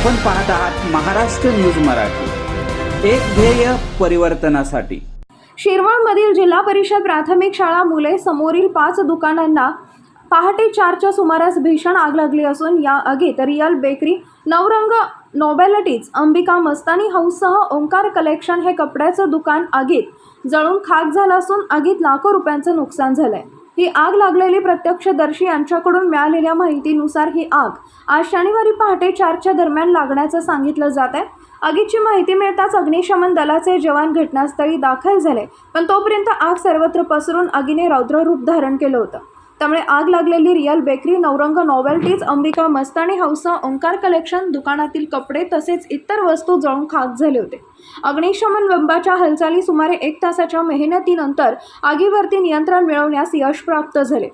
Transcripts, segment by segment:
आपण पाहत आहात महाराष्ट्र न्यूज मराठी. एक ध्येय परिवर्तनासाठी. शिरवळमधील जिल्हा परिषद प्राथमिक शाळा मुले समोरील पाच दुकानांना पहाटे चारच्या सुमारास भीषण आग लागली असून या आगीत real bakery Navrang novelties Ambika Mastani हाऊससह Omkar collection हे कपड्याचं दुकान आगीत जळून खाक झालं असून आगीत लाखो रुपयांचं नुकसान झालंय. ही आग लागलेली प्रत्यक्षदर्शी यांच्याकडून मिळालेल्या माहितीनुसार ही आग आज शनिवारी पहाटे चारच्या दरम्यान लागण्याचं सांगितलं जात आहे. आगीची माहिती मिळताच अग्निशमन दलाचे जवान घटनास्थळी दाखल झाले पण तोपर्यंत आग सर्वत्र पसरून आगीने रौद्ररूप धारण केलं होतं. त्यामुळे आग लागलेली real bakery Navrang novelties Ambika Mastani house Omkar collection दुकानातील कपडे तसेच इतर वस्तू जळून खाक झाले होते. अग्निशमन बंबाच्या हालचाली सुमारे एक तासाच्या मेहनतीनंतर आगीवरती नियंत्रण मिळवण्यास यश प्राप्त झाले.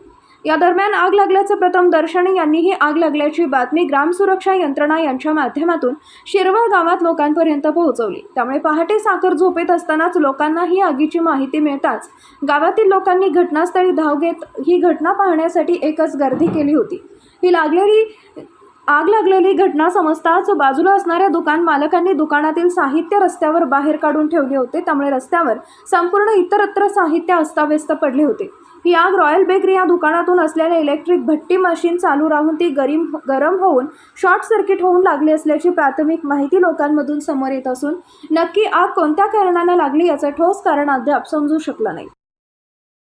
या दरम्यान आग लागल्याचे प्रथम दर्शनी यांनी ही आग लागल्याची बातमी ग्रामसुरक्षा यंत्रणा यांच्या माध्यमातून शिरवळ गावात लोकांपर्यंत पोहोचवली. त्यामुळे पहाटे साखर झोपेत असतानाच लोकांना ही आगीची माहिती मिळताच गावातील लोकांनी घटनास्थळी धाव घेत ही घटना पाहण्यासाठी एकच गर्दी केली होती. ही लागलेली आग लागलेली घटना समजताच बाजूला असणाऱ्या दुकान मालकांनी दुकानातील साहित्य रस्त्यावर बाहेर काढून ठेवले होते. त्यामुळे रस्त्यावर संपूर्ण इतरत्र साहित्य अस्ताव्यस्त पडले होते. ही आग रॉयल बेकरी या दुकानातून असलेल्या इलेक्ट्रिक भट्टी मशीन चालू राहून ती गरीम हो, गरम होऊन शॉर्ट सर्किट होऊन लागली असल्याची प्राथमिक माहिती लोकांमधून समोर येत असून नक्की आग कोणत्या कारणाने लागली याचं ठोस कारण अद्याप समजू शकलं नाही.